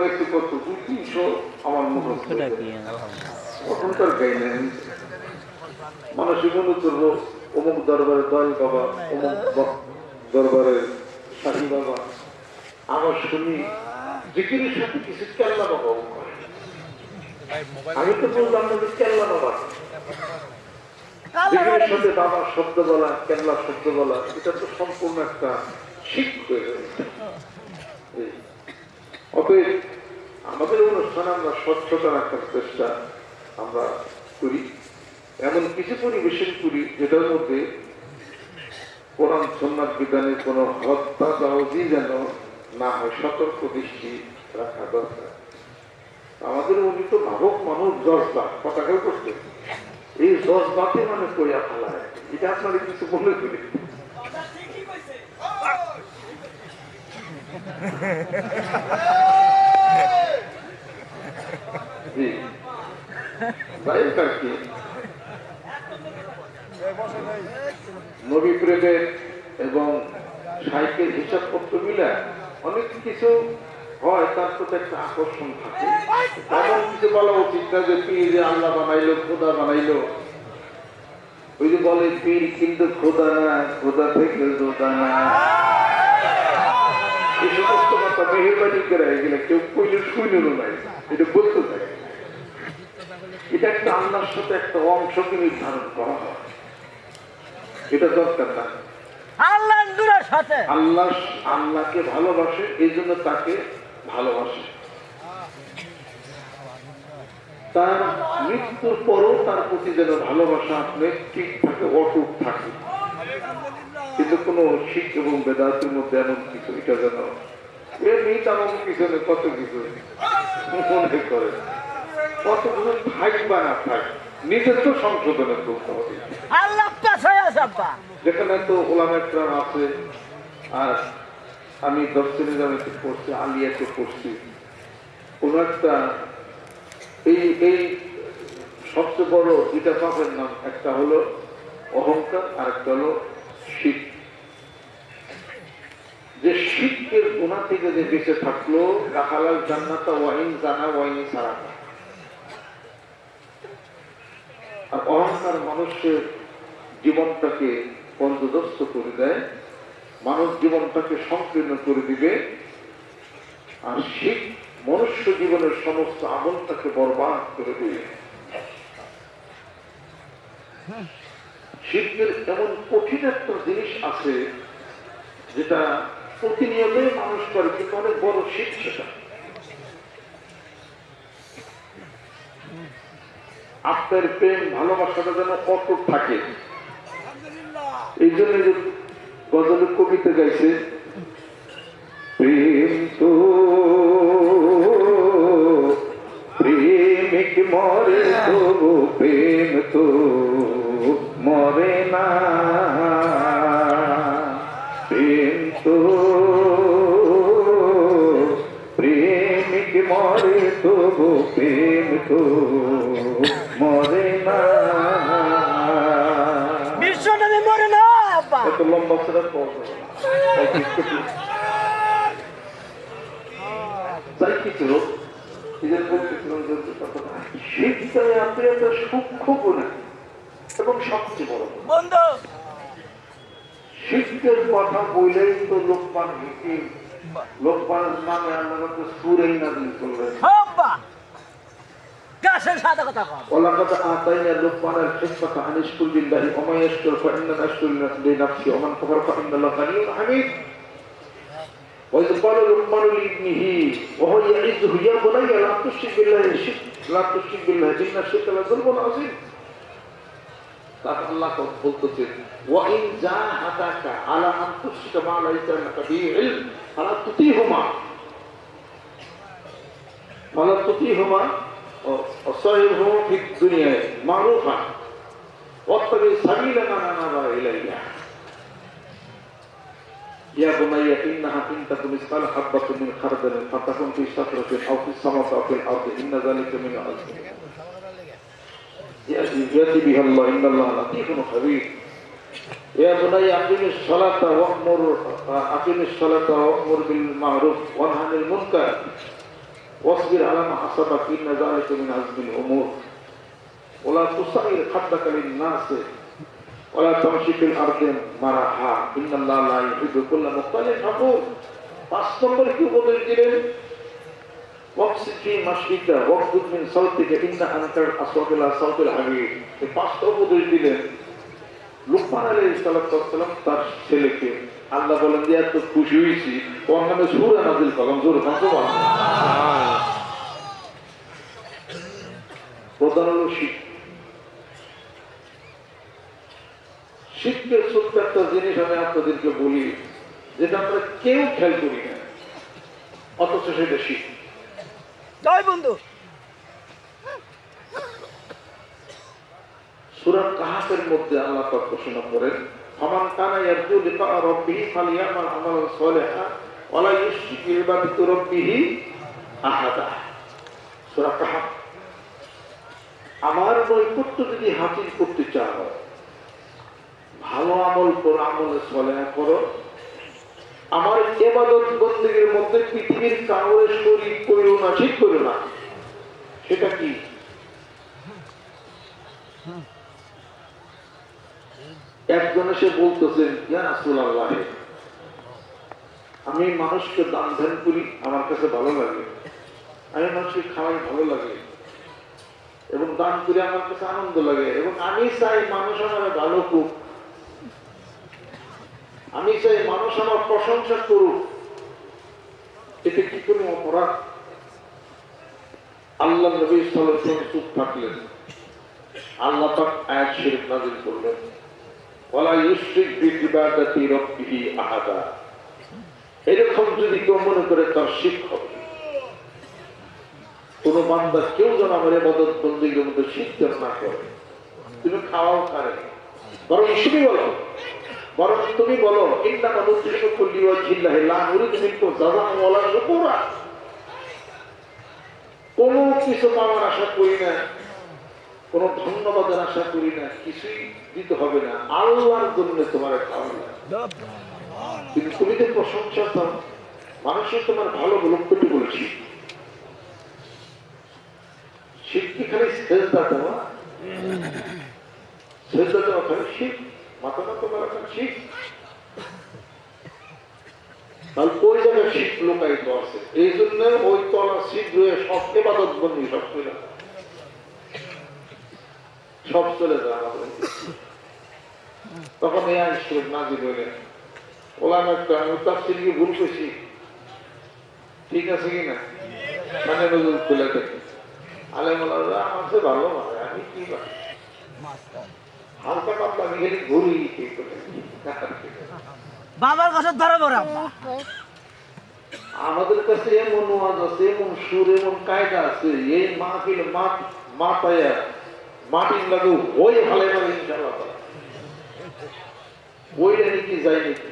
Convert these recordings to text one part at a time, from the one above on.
গাইতে কত দুই তিনশো আমার মুখস্থ ওটা কি ওখানকার গাই নেই মানুষের মনে করব অমুক দরবারে দয়াল বাবা অমুক শাহী বাবা। আমার শুনি জিকিরের সাথে কিছু কেল্লা করে। আমি তো বললাম না যে কেল্লা বাবা। জিকিরের সাথে বাবা শব্দ বলা কেল্লা শব্দ বলা এটা তো সম্পূর্ণ একটা শিখ হয়ে। অতএব আমাদের অনুষ্ঠানে আমরা স্বচ্ছতা রাখার চেষ্টা আমরা করি। এমন কিছু পরিবেশন করি যেটার মধ্যে কোরআন সন্ন্যাস বিধানের কোন হত্যা দাওজি যেন না হয়, সতর্ক দৃষ্টি রাখা দরকার। আমাদের উনি তো ভাবক মানুষ জজবা কেউ করতে এই জজবাতে মানে করিয়া ফেলায়। এটা আপনারা কিছু বলে দিলে জি হোক কি নবী প্রেমের এবং সাহিত্যের হিসাবপত্র মিলে অনেক কিছু হয়, তার প্রতি একটা আকর্ষণ থাকে। এমন কিছু বলা উচিত না যে পীর যে আল্লাহ বানাইলো, খোদা বানাইলো। ওই যে বলে, পীর কিন্তু খোদা না, খোদা থেকে খোদা না। এই সমস্ত কথা মেহরবানি করে এগুলো কেউ কইলে শুনল নাই, এটা বলতে থাকে এটা একটা আল্লাহর সাথে একটা অংশকে নির্ধারণ করা হয়। এটা দরকার না। আল্লাহ সাথে। আল্লাহ আল্লাহকে ভালোবাসে এই জন্য তাকে ভালোবাসে। তার মৃত্যুর পরও তার প্রতি যেন ভালোবাসা আপনার ঠিক থাকে অটুট থাকে। কিন্তু কোন শিখ এবং বেদাতের মধ্যে এমন কিছু এটা যেন এমনি তেমন পিছনে কত কিছু মনে করে। কত কিছু থাকবা না থাক নিজের তো সংশোধনে করতে হবে। যেখানে তো আছে আর আমি দর্শনী জামাতে পড়ছি আলিয়াতে পড়ছি। কোন একটা এই এই সবচেয়ে বড় দুইটা পাপের নাম একটা হলো অহংকার আর একটা হলো শীত যে শীতের গুণা থেকে যে বেঁচে থাকল রাখালাল জান্নাতা ওয়াইন জানা ওয়াইন সারা আর অহংকার মানুষের জীবনটাকে পর্যদস্ত করে দেয়, মানব জীবনটাকে সংকীর্ণ করে দিবে, আর শিখ মনুষ্য জীবনের সমস্ত আমলটাকে বরবাদ করে দিবে। শিল্পের এমন কঠিন একটা জিনিস আছে, যেটা প্রতিনিয়তই মানুষ করে, কিন্তু অনেক বড় শিখ সেটা। আপনার প্রেম, ভালোবাসাটা যেন অটুট থাকে। এই জন্য গজলের কবিতা গাইছে, প্রেম তো প্রেমিক মরে তো, প্রেম তো মরে না। প্রেম তো প্রেমিক মরে তো, প্রেম তো এত লম্বা সেটা তাই নিজের বলতেছিলাম আপনি একটা সূক্ষ্ম গুণা এবং সবচেয়ে বড়। বন্ধু! শিক্ষের কথা বলেই তো লোকমান হিকিম লোকমানের নামে আল্লাহ সুরেই নাজিল করলেন। আব্বা গাছের সাদা কথা কম ولقد آتينا لقمان الحكمة أن اشكر لله ومن يشكر فإنما يشكر لنفسه ومن كفر فإن الله غني حميد وإذ قال لقمان لابنه وهو يعزه يا بني لا تشرك بالله الشرك لا تشرك بالله إن الشرك لظلم عظيم তার আল্লাহ বলতেছেন ওয়াইন যা হাদাকা আলা আন তুশরিকা মা লাইসা লাকা বিহি ইলম ফালা তুতিহুমা ফালা وصهره في الدنيا معروفا واتبع سبيل من اناب الي يا بني انها ان تكن مثقال حبه من خردل فتكن في شطره او في السماء او في الارض ان ذلك من عزم ياتي بها الله ان الله لطيف خبير يا بني أقم الصلاة وأمر أقم الصلاة وأمر بالمعروف وانهى عن المنكر واصبر على ما حسبك إن ذلك من عزم الأمور ولا تصغر خدك للناس ولا تمشي في الأرض مرحا إن الله لا يحب كل مختال فخور পাঁচ নম্বর কি উপদেশ দিলেন ওয়াকসিদ ফি মাসিকা ওয়াকসিদ মিন সাউতিকা ইন্না আনকার আসওয়াতিলা সাউতুল হাবিব এই পাঁচটা উপদেশ দিলেন লুকমান সালাম তার ছেলেকে। আল্লাহ বলেন, যে এত খুশি হয়েছি সুরা প্রধান শিখকে ছোট্ট একটা জিনিস আমি আপনাদেরকে বলি, যেটা আমরা কেউ খেয়াল করি না, অথচ সেটা শিখ। জয় বন্ধু। সূরা কাহাফের মধ্যে আল্লাহ পাক ঘোষণা করেন আমার যদি হাসিল করতে চাও, ভালো আমল করো, আমলে সলেহা করো। আমার এবাদত বন্দীর মধ্যে পৃথিবীর কাউরে শরীর করো না, ঠিক করো না। সেটা কি? এসে বলতেছেন আমি মানুষকে দান ধ্যান করি, আমার কাছে ভালো লাগে। আমি মানুষকে খাওয়াই ভালো লাগে এবং দান করে, আমার কাছে আনন্দ লাগে এবং আমি চাই মানুষ আমার ভালো খুব আমি চাই মানুষ আমার প্রশংসা করুক। এতে কি কোনো অপরাধ? আল্লাহ নবী আলাইহি চুপ থাকলেন। আল্লাহ পাক আয়াত শরীফ নাযিল করলেন। ওয়ালা ইউশরিক বিইবাদাতি রাব্বিহি আহাদা। এরকম যদি কেউ মনে করে তার শিক্ষক, কোন বান্দা কেউ যেন আমার এবাদত বন্দীর মধ্যে শিখতে না করে, তুমি খাওয়াও খারে বরং তুমি বলো, বরং তুমি বলো, ইন্নামা নুসরিকু কুল্লি ওয়াজহিল্লাহি, লা নুরিদু মিনকুম জাযাআন ওয়ালা শুকুরা কোনো কিছু পাওয়ার আশা করি না। কোনো ধন্যবাদের আশা করি না, কিছুই দিতে হবে না। আল্লাহর জন্য তোমার কিন্তু তুমি তো প্রশংসা দাও মানুষের তোমার ভালো লক্ষ্যটি বলেছি। শিল্পী খালি দেওয়া খালি শিখ মাথা এখন শিখ। তাহলে ওই জায়গায় শীত লোকায়িত আছে? এই জন্য ওই তলা শীত রয়ে সব এবাদত বন্দি সব চলে যায়। সব চলে যায় আমাদের তখন এই আইন নাজির হইলেন ওলাম একটা আমি তার সিলকে ভুল করছি ঠিক আছে কি না মানে নজর খুলে দেখি আলেম ওলারা আমার সে ভালো মানে আমি কি হালকা পাতলা আমি খালি ঘুরি এই করে। বাবার ধরে বড় আমাদের কাছে এমন ওয়াজ আছে এমন সুর এমন কায়দা আছে এই মাহফিল মাথায় মাটির লাগে হয়ে ভালো ভালো ইনশাল্লাহ। বইটা নাকি যায় নাকি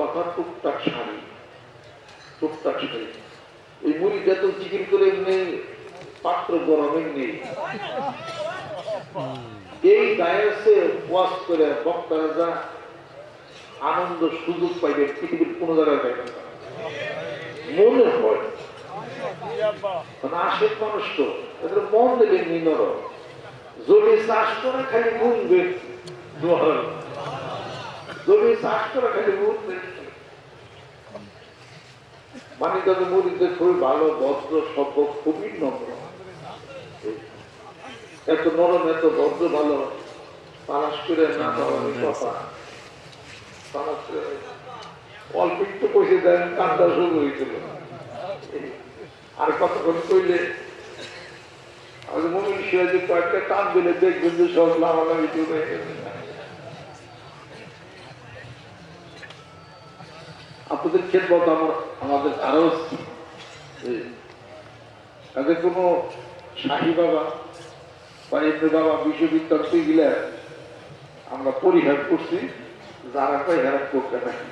কথা টুকটাক টুকটাক ওই করে নেই পাত্র গরমে নেই। এই গায়ে ওয়াশ করে বক্তারা যা আনন্দ সুযোগ পাইবে, পৃথিবীর কোনো জায়গায় পাইবে না। মনে হয় মানে মানুষ তো এদের মন দেবে নিনর জমি চাষ করে খালি গুনবে জমি চাষ করে খালি গুনবে। মানে তাদের মরিতে খুবই ভালো ভদ্র সভ্য খুবই নম্র। এত নরম এত ভদ্র ভালো। তালাশ করে না কথা। তালাশ করে অল্প একটু পয়সা দেন কান্দা শুরু হয়েছিল। আর কতক্ষণ কইলে আমাদের মনে বিষয় যে কয়েকটা কান দিলে দেখবেন যে সব লাভালাভি চলে গেছে। আপনাদের খেদমত আমার আমাদের আরও তাদের কোনো শাহী বাবা বা এমনি বাবা বিশ্ববিদ্যালয় গেলে আমরা পরিহার করছি, যারা হেরা করতে নাকি